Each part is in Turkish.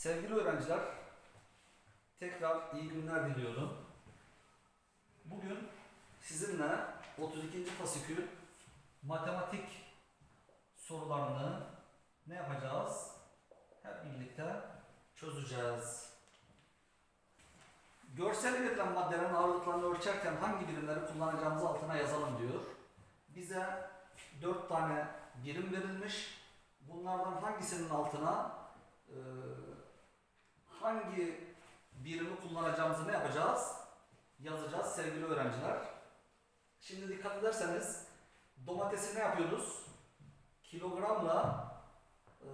Sevgili öğrenciler, tekrar iyi günler diliyorum. Bugün sizinle 32. fasikül matematik sorularını ne yapacağız? Hep birlikte çözeceğiz. Görsel verilen maddelerin ağırlıklarını ölçerken hangi birimleri kullanacağımızı altına yazalım diyor. Bize 4 tane birim verilmiş. Bunlardan hangisinin altına e, hangi birimi kullanacağımızı ne yapacağız? Yazacağız sevgili öğrenciler. Şimdi dikkat ederseniz domatesi ne yapıyoruz? Kilogramla e,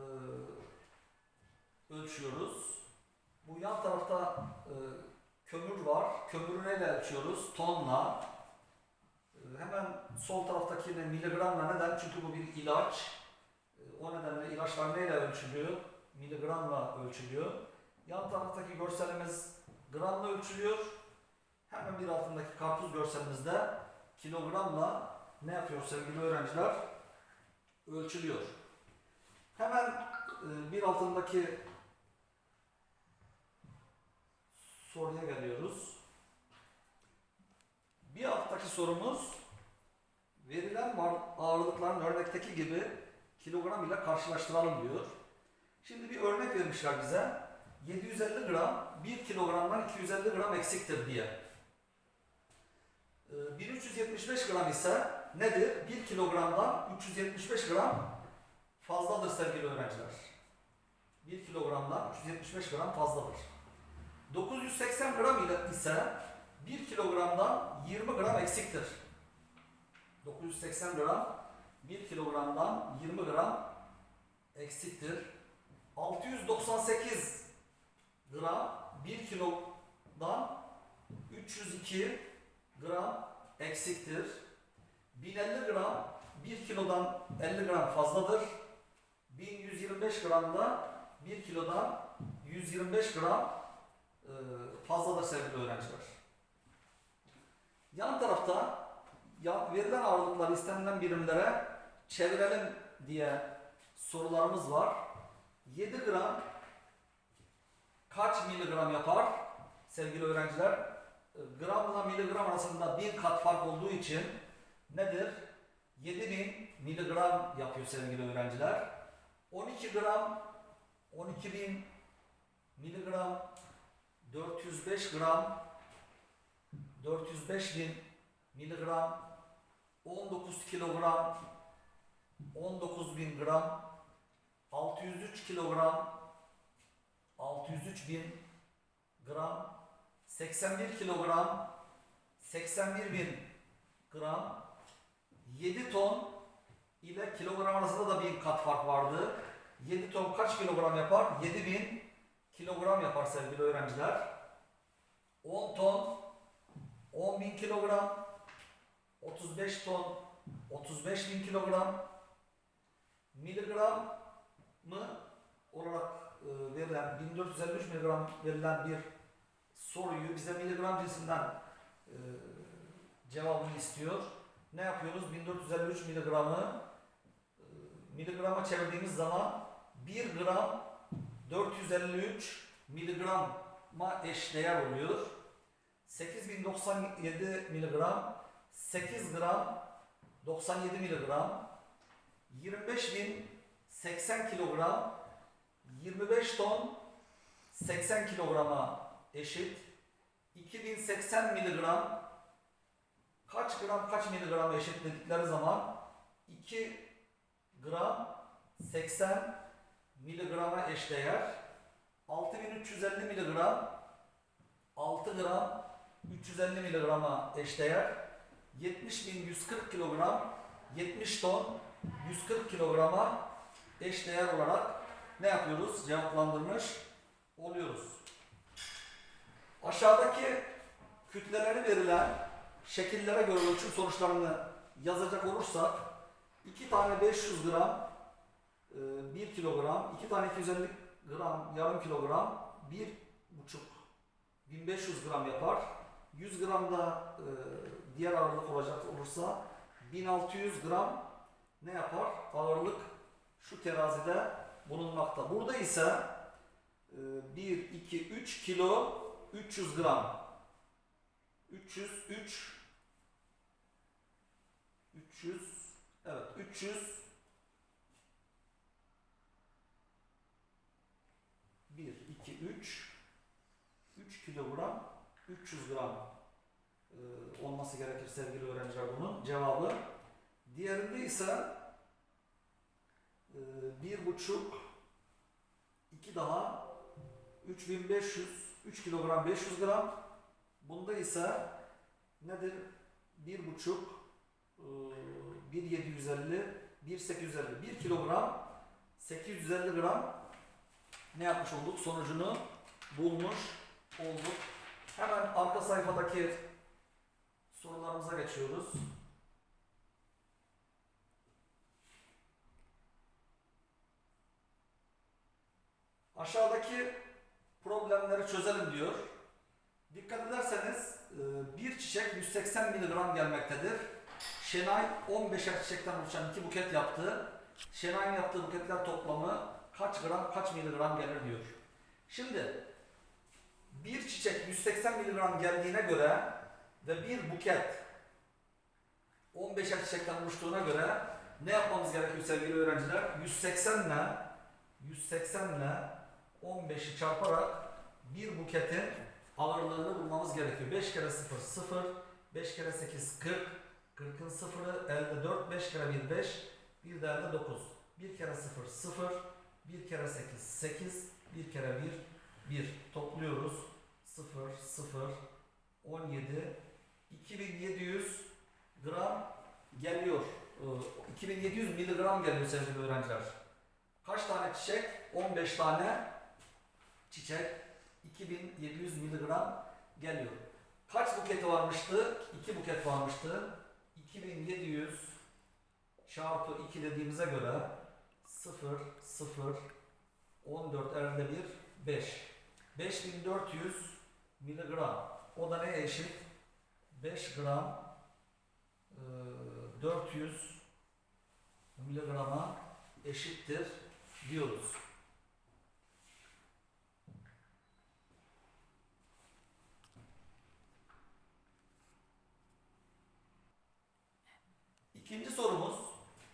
ölçüyoruz. Bu yan tarafta e, kömür var. Kömürü neyle ölçüyoruz? Tonla. E, hemen sol taraftakine miligramla neden? Çünkü bu bir ilaç. E, o nedenle ilaçlar neyle ölçülüyor? Miligramla ölçülüyor. Yan taraftaki görselimiz gramla ölçülüyor. Hemen bir altındaki karpuz görselimizde kilogramla ne yapıyor sevgili öğrenciler? Ölçülüyor. Hemen e, bir altındaki soruya geliyoruz. Bir alttaki sorumuz verilen ağırlıkların örnekteki gibi kilogram ile karşılaştıralım diyor. Şimdi bir örnek vermişler bize. 750 gram 1 kilogramdan 250 gram eksiktir diye. Ee, 1375 gram ise nedir? 1 kilogramdan 375 gram fazladır sevgili öğrenciler. 1 kilogramdan 375 gram fazladır. 980 gram ise 1 kilogramdan 20 gram eksiktir. 980 gram 1 kilogramdan 20 gram eksiktir. 698 gram 1 kilodan 302 gram eksiktir. 1050 gram 1 kilodan 50 gram fazladır. 1125 gram da 1 kilodan 125 gram e, fazladır sevgili öğrenciler. Yan tarafta verilen ağırlıkları istenilen birimlere çevirelim diye sorularımız var. 7 gram kaç miligram yapar sevgili öğrenciler? E, Gramla miligram arasında bir kat fark olduğu için nedir? 7000 miligram yapıyor sevgili öğrenciler. 12 gram 12000 miligram 405 gram 405 bin miligram 19 kilogram 19 bin gram 603 kilogram 603 bin gram 81 kilogram 81 bin gram 7 ton ile kilogram arasında da bir kat fark vardı. 7 ton kaç kilogram yapar? 7000 kilogram yapar sevgili öğrenciler. 10 ton 10 bin kilogram 35 ton 35 bin kilogram miligram mı olarak verilen 1453 miligram verilen bir soruyu bize miligram cinsinden e, cevabını istiyor. Ne yapıyoruz? 1453 miligramı e, miligrama çevirdiğimiz zaman 1 gram 453 miligrama eş değer oluyor. 8097 miligram 8 gram 97 miligram 25080 kilogram 25 ton 80 kilograma eşit. 2080 miligram kaç gram kaç miligram eşit dedikleri zaman 2 gram 80 miligrama eşdeğer. 6350 miligram 6 gram 350 miligrama eşdeğer. 70.140 kilogram 70 ton 140 kilograma eşdeğer olarak ne yapıyoruz? Cevaplandırmış oluyoruz. Aşağıdaki kütleleri verilen şekillere göre ölçüm sonuçlarını yazacak olursak 2 tane 500 gram 1 kilogram, 2 tane 250 gram yarım kilogram 1,5 1500 gram yapar. 100 gram da e, diğer ağırlık olacak olursa 1600 gram ne yapar? Ağırlık şu terazide bulunmakta. Burada ise e, 1, 2, 3 kilo 300 gram. 303 300 evet 300 1, 2, 3 3 kilogram 300 gram e, olması gerekir sevgili öğrenciler bunun cevabı. Diğerinde ise e, bir buçuk iki daha 3500 3 kilogram 500 gram bunda ise nedir? Bir buçuk e, 1750 1850 1 kilogram 850 gram ne yapmış olduk? Sonucunu bulmuş olduk. Hemen arka sayfadaki sorularımıza geçiyoruz. Aşağıdaki problemleri çözelim diyor. Dikkat ederseniz e, bir çiçek 180 mg gelmektedir. Şenay 15'er çiçekten oluşan iki buket yaptı. Şenay'ın yaptığı buketler toplamı kaç gram kaç miligram gelir diyor. Şimdi bir çiçek 180 miligram geldiğine göre ve bir buket 15'er çiçekten oluştuğuna göre ne yapmamız gerekiyor sevgili öğrenciler? 180 ile 180 ile 15'i çarparak bir buketin ağırlığını bulmamız gerekiyor. 5 kere 0 0, 5 kere 8 40, 40'ın sıfırı elde 4, 5 kere 1 5, bir de elde 9. 1 kere 0 0, 1 kere 8 8, 1 kere 1 1. Topluyoruz. 0 0 17 2700 gram geliyor. Ee, 2700 miligram geliyor sevgili öğrenciler. Kaç tane çiçek? 15 tane çiçek 2700 miligram geliyor. Kaç buketi varmıştı? 2 buket varmıştı. 2700 çarpı 2 dediğimize göre 0 0 14 elde bir 5. 5400 miligram. O da neye eşit? 5 gram e, 400 miligrama eşittir diyoruz. İkinci sorumuz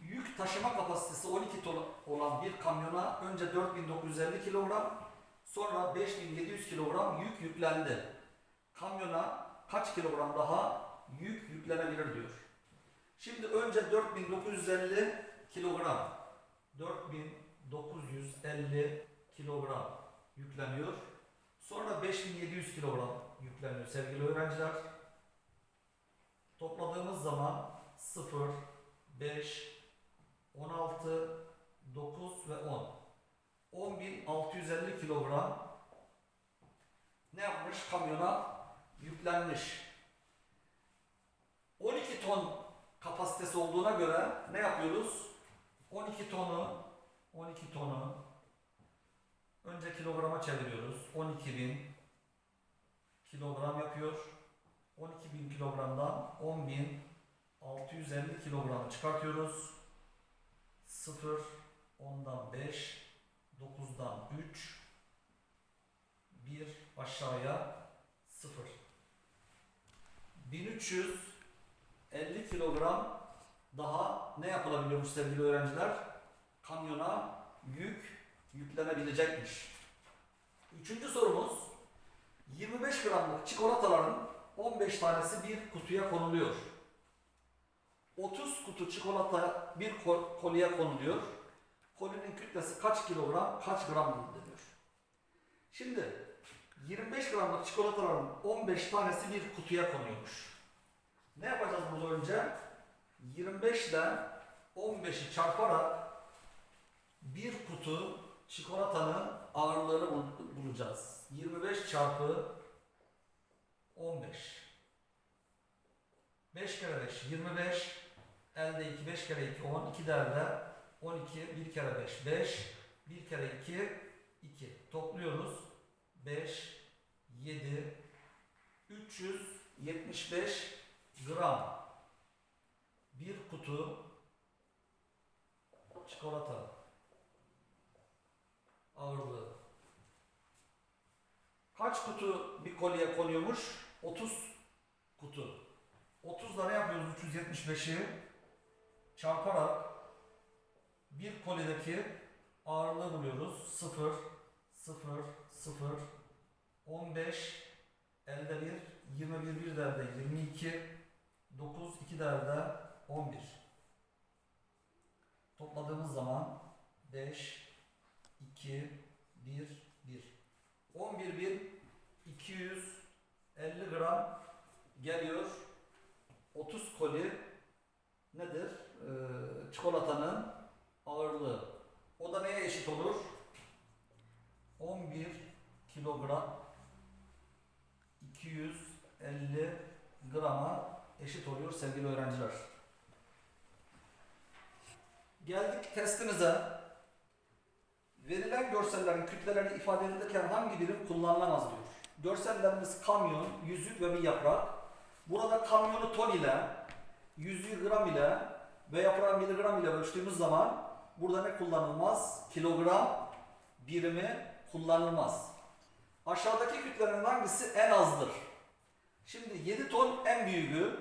yük taşıma kapasitesi 12 ton olan bir kamyona önce 4950 kilogram sonra 5700 kilogram yük yüklendi. Kamyona kaç kilogram daha yük yüklenebilir diyor. Şimdi önce 4950 kilogram 4950 kilogram yükleniyor. Sonra 5700 kilogram yükleniyor sevgili öğrenciler. Topladığımız zaman 0, 5, 16, 9 ve 10. 10.650 kilogram ne yapmış? Kamyona yüklenmiş. 12 ton kapasitesi olduğuna göre ne yapıyoruz? 12 tonu 12 tonu önce kilograma çeviriyoruz. 12.000 kilogram yapıyor. 12.000 kilogramdan 10.650 kilogramı çıkartıyoruz. 0 10'dan 5 9'dan 3 1 aşağıya 0 1350 kilogram daha ne yapılabiliyormuş sevgili öğrenciler? Kamyona yük yüklenebilecekmiş. Üçüncü sorumuz 25 gramlık çikolataların 15 tanesi bir kutuya konuluyor. 30 kutu çikolata bir kol- koliye konuluyor. Kolinin kütlesi kaç kilogram, kaç gram deniyor. Şimdi 25 gramlık çikolataların 15 tanesi bir kutuya konuyormuş. Ne yapacağız burada önce? 25 ile 15'i çarparak bir kutu çikolatanın ağırlığını bul- bulacağız. 25 çarpı 15. 5 kere 5 25. Elde 2 5 kere 2 10. 2 de elde 12. 1 kere 5 5. 1 kere 2 2. Topluyoruz. 5 7 375 gram bir kutu çikolata ağırlığı Kaç kutu bir kolye konuyormuş? 30 kutu. 30 da ne yapıyoruz 375'i? Çarparak bir kolyedeki ağırlığı buluyoruz. 0, 0, 0, 15, elde 1, 21 bir de elde 22, 9, 2 de elde 11. Topladığımız zaman 5, 2, 1, 1. 11 bin 250 gram geliyor. 30 koli nedir? Ee, çikolatanın ağırlığı. O da neye eşit olur? 11 kilogram 250 grama eşit oluyor sevgili öğrenciler. Geldik testimize. Verilen görsellerin kütleleri ifade edilirken hangi birim kullanılamaz diyor. Görsellerimiz kamyon, yüzük ve bir yaprak. Burada kamyonu ton ile, yüzüğü gram ile ve yaprağı miligram ile ölçtüğümüz zaman burada ne kullanılmaz? Kilogram birimi kullanılmaz. Aşağıdaki kütlelerin hangisi en azdır? Şimdi 7 ton en büyüğü,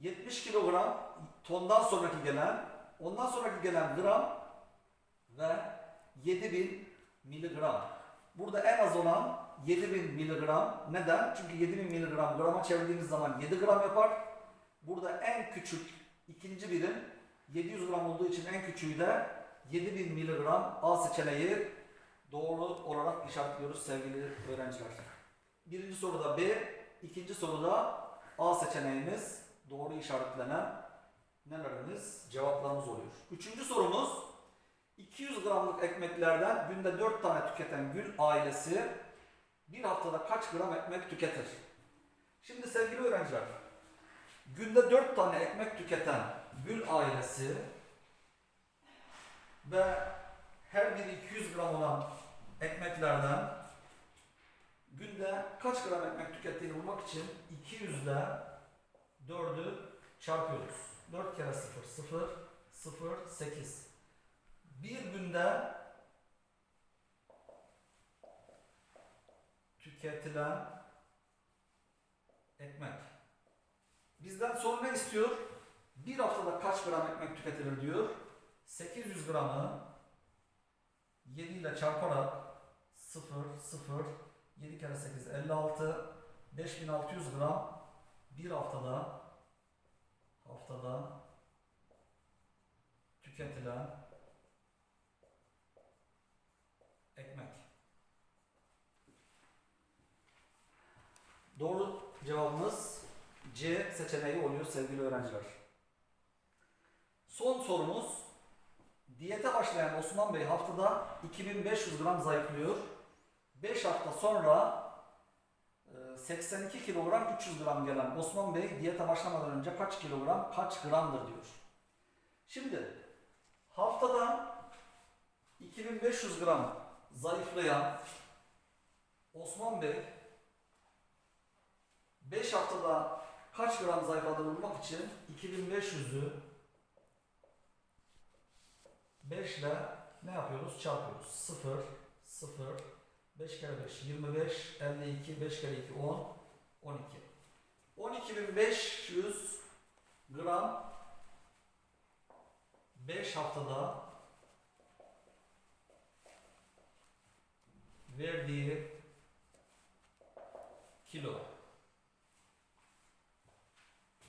70 kilogram tondan sonraki gelen, ondan sonraki gelen gram ve 7000 miligram. Burada en az olan 7000 miligram. Neden? Çünkü 7000 miligram grama çevirdiğimiz zaman 7 gram yapar. Burada en küçük ikinci birim 700 gram olduğu için en küçüğü de 7000 miligram A seçeneği doğru olarak işaretliyoruz sevgili öğrenciler. Birinci soruda B, ikinci soruda A seçeneğimiz doğru işaretlenen nelerimiz cevaplarımız oluyor. Üçüncü sorumuz 200 gramlık ekmeklerden günde 4 tane tüketen Gül ailesi bir haftada kaç gram ekmek tüketir? Şimdi sevgili öğrenciler, günde 4 tane ekmek tüketen Gül ailesi ve her biri 200 gram olan ekmeklerden günde kaç gram ekmek tükettiğini bulmak için 200 ile 4'ü çarpıyoruz. 4 kere 0, 0, 0, 8 bir günde tüketilen ekmek. Bizden soru ne istiyor? Bir haftada kaç gram ekmek tüketilir diyor. 800 gramı 7 ile çarparak 0, 0, 7 kere 8, 56, 5600 gram bir haftada haftada tüketilen ekmek. Doğru cevabımız C seçeneği oluyor sevgili öğrenciler. Son sorumuz. Diyete başlayan Osman Bey haftada 2500 gram zayıflıyor. 5 hafta sonra e, 82 kilogram 300 gram gelen Osman Bey diyete başlamadan önce kaç kilogram kaç gramdır diyor. Şimdi haftada 2500 gram zayıflayan Osman Bey 5 haftada kaç gram zayıfladığını bulmak için 2500'ü 5 ile ne yapıyoruz? Çarpıyoruz. 0, 0, 5 kere 5, 25, 52, 5 kere 2, 10, 12. 12500 gram 5 haftada verdiği kilo.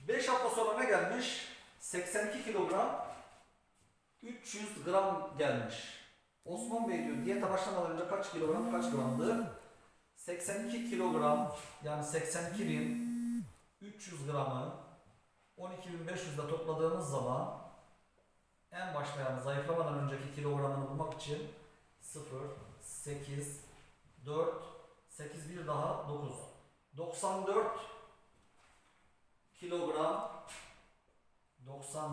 5 hafta sonra ne gelmiş? 82 kilogram 300 gram gelmiş. Osman Bey diyor diyete başlamadan önce kaç kilogram kaç gramdı? 82 kilogram yani 82 bin 300 gramı 12.500 ile topladığımız zaman en başta zayıflamadan önceki kilogramını bulmak için 0, 8, 4, 8 bir daha 9. 94 kilogram 90